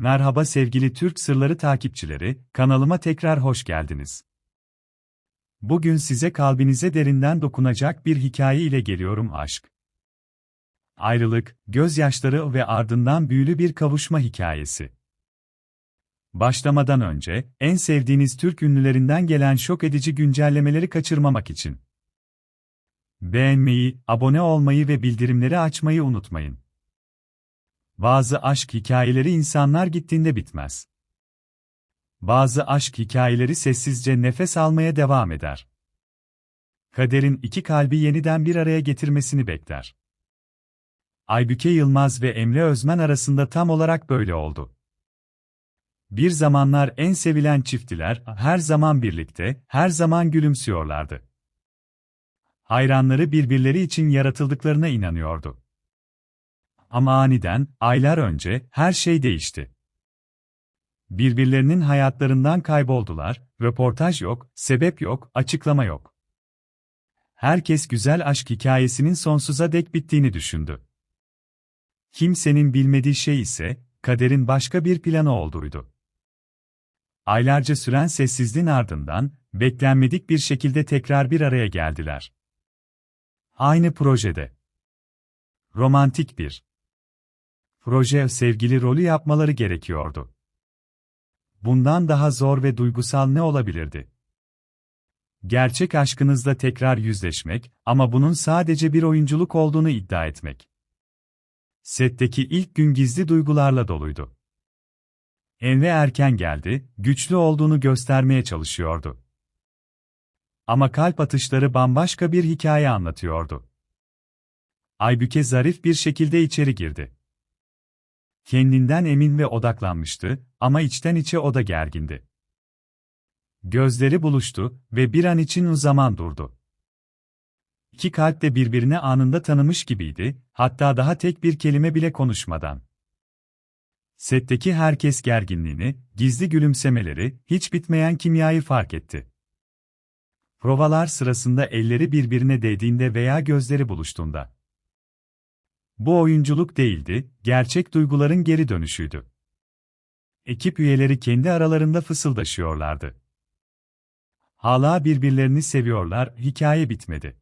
Merhaba sevgili Türk Sırları takipçileri, kanalıma tekrar hoş geldiniz. Bugün size kalbinize derinden dokunacak bir hikaye ile geliyorum aşk. Ayrılık, gözyaşları ve ardından büyülü bir kavuşma hikayesi. Başlamadan önce, en sevdiğiniz Türk ünlülerinden gelen şok edici güncellemeleri kaçırmamak için beğenmeyi, abone olmayı ve bildirimleri açmayı unutmayın. Bazı aşk hikayeleri insanlar gittiğinde bitmez. Bazı aşk hikayeleri sessizce nefes almaya devam eder. Kaderin iki kalbi yeniden bir araya getirmesini bekler. Aybüke Yılmaz ve Emre Özmen arasında tam olarak böyle oldu. Bir zamanlar en sevilen çifttiler, her zaman birlikte, her zaman gülümsüyorlardı. Hayranları birbirleri için yaratıldıklarına inanıyordu. Ama aniden, aylar önce, her şey değişti. Birbirlerinin hayatlarından kayboldular, röportaj yok, sebep yok, açıklama yok. Herkes güzel aşk hikayesinin sonsuza dek bittiğini düşündü. Kimsenin bilmediği şey ise, kaderin başka bir planı olduğuydu. Aylarca süren sessizliğin ardından, beklenmedik bir şekilde tekrar bir araya geldiler. Aynı projede. Romantik bir proje sevgili rolü yapmaları gerekiyordu. Bundan daha zor ve duygusal ne olabilirdi? Gerçek aşkınızla tekrar yüzleşmek ama bunun sadece bir oyunculuk olduğunu iddia etmek. Setteki ilk gün gizli duygularla doluydu. Emre erken geldi, güçlü olduğunu göstermeye çalışıyordu. Ama kalp atışları bambaşka bir hikaye anlatıyordu. Aybüke zarif bir şekilde içeri girdi. Kendinden emin ve odaklanmıştı ama içten içe o da gergindi. Gözleri buluştu ve bir an için o zaman durdu. İki kalp de birbirini anında tanımış gibiydi, hatta daha tek bir kelime bile konuşmadan. Setteki herkes gerginliğini, gizli gülümsemeleri, hiç bitmeyen kimyayı fark etti. Provalar sırasında elleri birbirine değdiğinde veya gözleri buluştuğunda. Bu oyunculuk değildi, gerçek duyguların geri dönüşüydü. Ekip üyeleri kendi aralarında fısıldaşıyorlardı. Hala birbirlerini seviyorlar, hikaye bitmedi.